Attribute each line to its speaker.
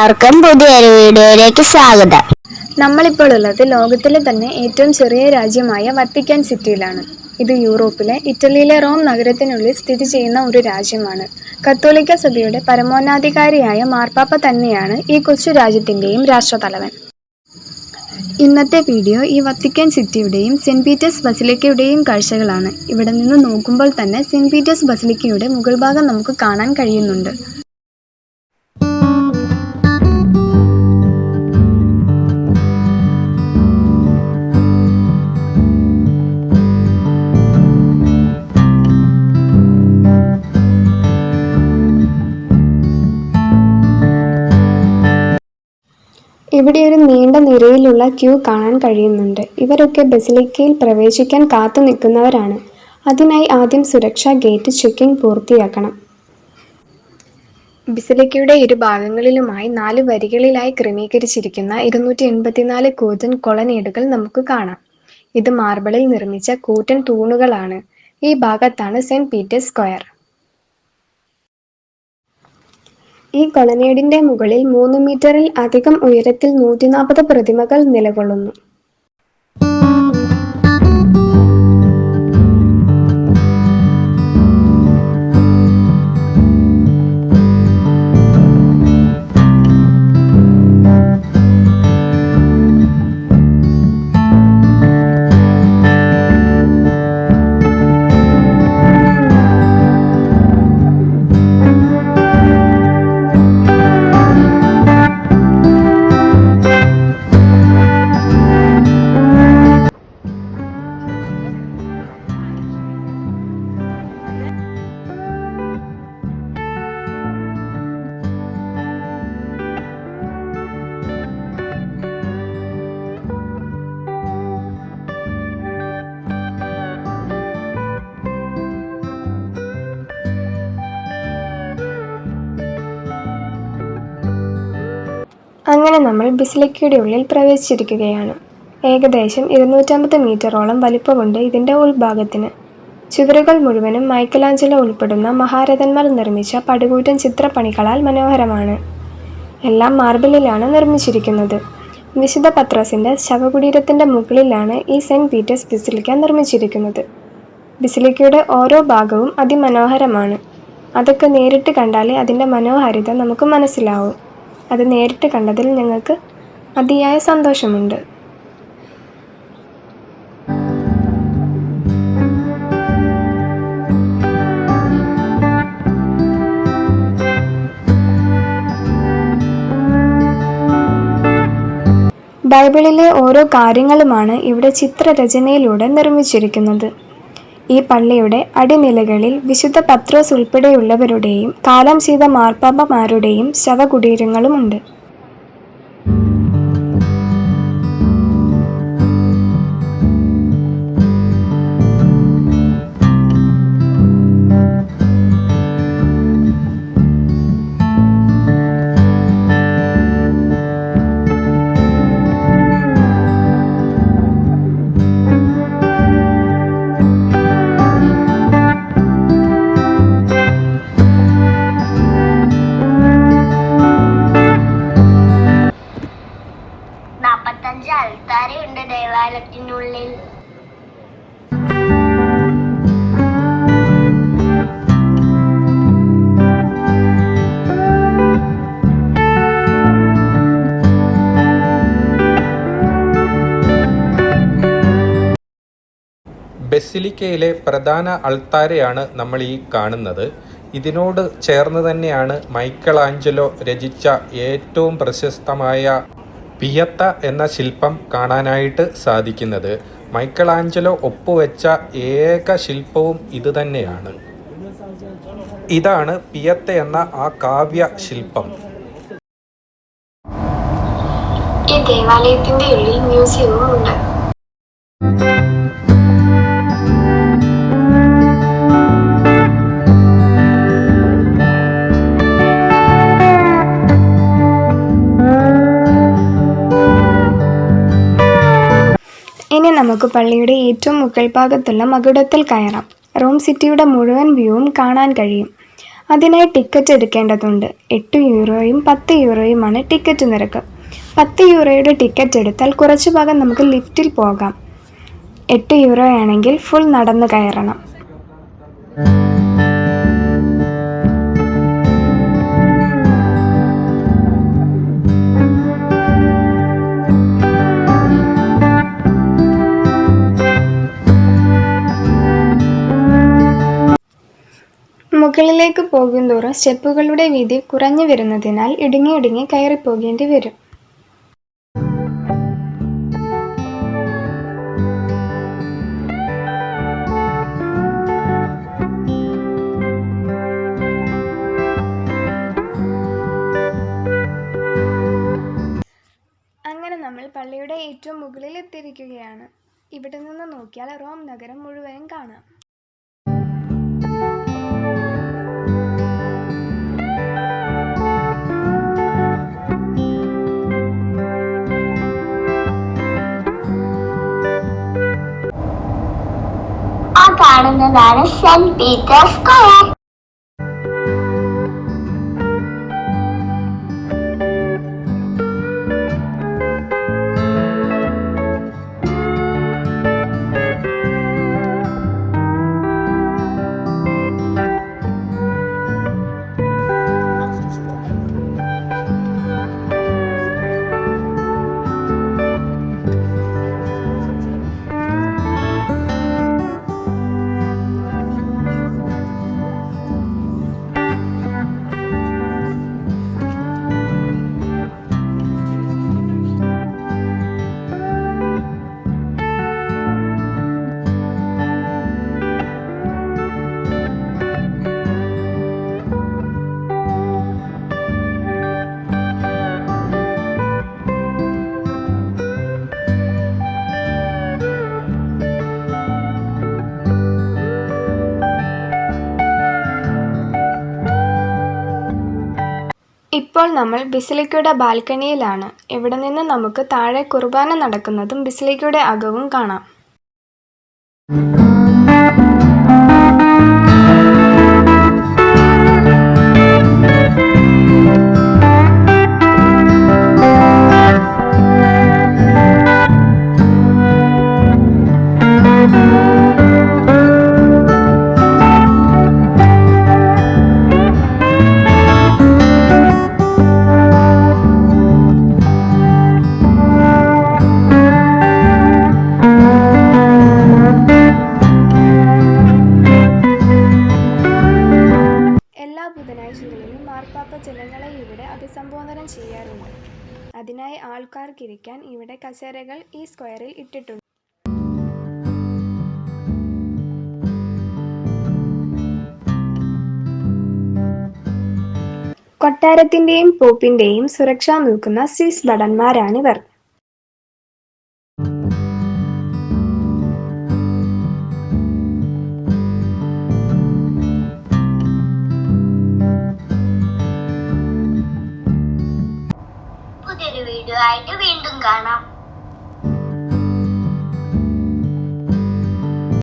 Speaker 1: എല്ലാവർക്കും പുതിയൊരു വീഡിയോയിലേക്ക് സ്വാഗതം.
Speaker 2: നമ്മളിപ്പോൾ ഉള്ളത് ലോകത്തിലെ തന്നെ ഏറ്റവും ചെറിയ രാജ്യമായ വത്തിക്കാൻ സിറ്റിയിലാണ്. ഇത് യൂറോപ്പിലെ ഇറ്റലിയിലെ റോം നഗരത്തിനുള്ളിൽ സ്ഥിതി ചെയ്യുന്ന ഒരു രാജ്യമാണ്. കത്തോലിക്ക സഭയുടെ പരമോന്നാധികാരിയായ മാർപ്പാപ്പ തന്നെയാണ് ഈ കൊച്ചു രാജ്യത്തിന്റെയും രാഷ്ട്രതലവൻ. ഇന്നത്തെ വീഡിയോ ഈ വത്തിക്കാൻ സിറ്റിയുടെയും സെന്റ് പീറ്റേഴ്സ് ബസിലിക്കയുടെയും കാഴ്ചകളാണ്. ഇവിടെ നിന്ന് നോക്കുമ്പോൾ തന്നെ സെന്റ് പീറ്റേഴ്സ് ബസിലിക്കയുടെ മുകൾ ഭാഗം നമുക്ക് കാണാൻ കഴിയുന്നുണ്ട്. ഇവിടെ ഒരു നീണ്ട നിരയിലുള്ള ക്യൂ കാണാൻ കഴിയുന്നുണ്ട്. ഇവരൊക്കെ ബസിലിക്കയിൽ പ്രവേശിക്കാൻ കാത്തു നിൽക്കുന്നവരാണ്. അതിനായി ആദ്യം സുരക്ഷാ ഗേറ്റ് ചെക്കിംഗ് പൂർത്തിയാക്കണം. ബിസിലിക്കയുടെ ഇരു ഭാഗങ്ങളിലുമായി നാല് വരികളിലായി ക്രമീകരിച്ചിരിക്കുന്ന ഇരുന്നൂറ്റി എൺപത്തിനാല് കൂറ്റൻ കൊളനീടുകൾ നമുക്ക് കാണാം. ഇത് മാർബിളിൽ നിർമ്മിച്ച കൂറ്റൻ തൂണുകളാണ്. ഈ ഭാഗത്താണ് സെന്റ് പീറ്റേഴ്സ് സ്ക്വയർ. ഈ കൊളനേടിന്റെ മുകളിൽ മൂന്ന് മീറ്ററിൽ അധികം ഉയരത്തിൽ നൂറ്റി നാൽപ്പത് പ്രതിമകൾ നിലകൊള്ളുന്നു. അങ്ങനെ നമ്മൾ ബിസിലിക്കയുടെ ഉള്ളിൽ പ്രവേശിച്ചിരിക്കുകയാണ്. ഏകദേശം ഇരുന്നൂറ്റമ്പത് മീറ്ററോളം വലിപ്പമുണ്ട് ഇതിന്റെ ഉൾഭാഗത്തിന്. ചുവരുകൾ മുഴുവനും മൈക്കലാഞ്ചലോ ഉൾപ്പെടുന്ന മഹാരഥന്മാർ നിർമ്മിച്ച പടുകൂറ്റൻ ചിത്രപ്പണികളാൽ മനോഹരമാണ്. എല്ലാം മാർബിളിലാണ് നിർമ്മിച്ചിരിക്കുന്നത്. വിശുദ്ധ പത്രസിന്റെ ശവകുടീരത്തിന്റെ മുകളിലാണ് ഈ സെന്റ് പീറ്റേഴ്സ് ബിസിലിക്ക നിർമ്മിച്ചിരിക്കുന്നത്. ബിസിലിക്കയുടെ ഓരോ ഭാഗവും അതിമനോഹരമാണ്. അതൊക്കെ നേരിട്ട് കണ്ടാലേ അതിന്റെ മനോഹാരിത നമുക്ക് മനസ്സിലാവും. അത് നേരിട്ട് കണ്ടതിൽ ഞങ്ങൾക്ക് അതിയായ സന്തോഷമുണ്ട്. ബൈബിളിലെ ഓരോ കാര്യങ്ങളുമാണ് ഇവിടെ ചിത്രരചനയിലൂടെ നിർമ്മിച്ചിരിക്കുന്നത്. ഈ പള്ളിയുടെ അടിനിലകളിൽ വിശുദ്ധ പത്രോസ് ഉൾപ്പെടെയുള്ളവരുടെയും കാലം ചെയ്ത മാർപ്പാപ്പമാരുടെയും ശവകുടീരങ്ങളുമുണ്ട്.
Speaker 1: നാപ്പത്തഞ്ച് അൾത്താരയുണ്ട് ദേവാലയത്തിനുള്ളിൽ.
Speaker 3: ബസിലിക്കയിലെ പ്രധാന അൾത്താരയാണ് നമ്മൾ ഈ കാണുന്നത്. ഇതിനോട് ചേർന്ന് തന്നെയാണ് മൈക്കൽ ആഞ്ചലോ രചിച്ച ഏറ്റവും പ്രശസ്തമായ പിയത്ത എന്ന ശില്പം കാണാനായിട്ട് സാധിക്കുന്നത്. മൈക്കൽ ആഞ്ചലോ ഒപ്പുവെച്ച ഏക ശില്പവും ഇതുതന്നെയാണ്. ഇതാണ് പിയത്ത എന്ന ആ കാവ്യ ശില്പം.
Speaker 2: ഈ ദേവാലയത്തിന്റെ ഉള്ളിൽ മ്യൂസിയവും ഉണ്ട്. നമുക്ക് പള്ളിയുടെ ഏറ്റവും മുകൾ ഭാഗത്തുള്ള മകുടത്തിൽ കയറാം. റോം സിറ്റിയുടെ മുഴുവൻ വ്യൂവും കാണാൻ കഴിയും. അതിനായി ടിക്കറ്റ് എടുക്കേണ്ടതുണ്ട്. എട്ട് യൂറോയും പത്ത് യൂറോയുമാണ് ടിക്കറ്റ് നിരക്ക്. പത്ത് യൂറോയുടെ ടിക്കറ്റ് എടുത്താൽ കുറച്ചു ഭാഗം നമുക്ക് ലിഫ്റ്റിൽ പോകാം. എട്ട് യൂറോ ആണെങ്കിൽ ഫുൾ നടന്നു കയറണം. മുകളിലേക്ക് പോകുന്തോറും സ്റ്റെപ്പുകളുടെ വീതി കുറഞ്ഞു വരുന്നതിനാൽ ഇടുങ്ങി ഇടുങ്ങി കയറിപ്പോകേണ്ടി വരും. അങ്ങനെ നമ്മൾ പള്ളിയുടെ ഏറ്റവും മുകളിൽ എത്തിയിരിക്കുകയാണ്. ഇവിടെ നിന്ന് നോക്കിയാൽ റോം നഗരം മുഴുവനും കാണാം.
Speaker 1: കാണുന്നതാണ് സെന്റ് പീറ്റർ സ്ക്വയർ
Speaker 2: ഇപ്പോൾ നമ്മൾ ബിസിലിക്കയുടെ ബാൽക്കണിയിലാണ്. ഇവിടെ നിന്ന് നമുക്ക് താഴെ കുർബാന നടക്കുന്നതും ബിസിലിക്കയുടെ അകവും കാണാം. അഭിസംബോധന ചെയ്യാറുണ്ട്. അതിനായി ആൾക്കാർക്കിരിക്കാൻ ഇവിടെ കസേരകൾ ഈ സ്ക്വയറിൽ ഇട്ടിട്ടുണ്ട്. കൊട്ടാരത്തിന്റെയും പോപ്പിന്റെയും സുരക്ഷ നിൽക്കുന്ന സ്വിസ് ഭടന്മാരാണിവർ.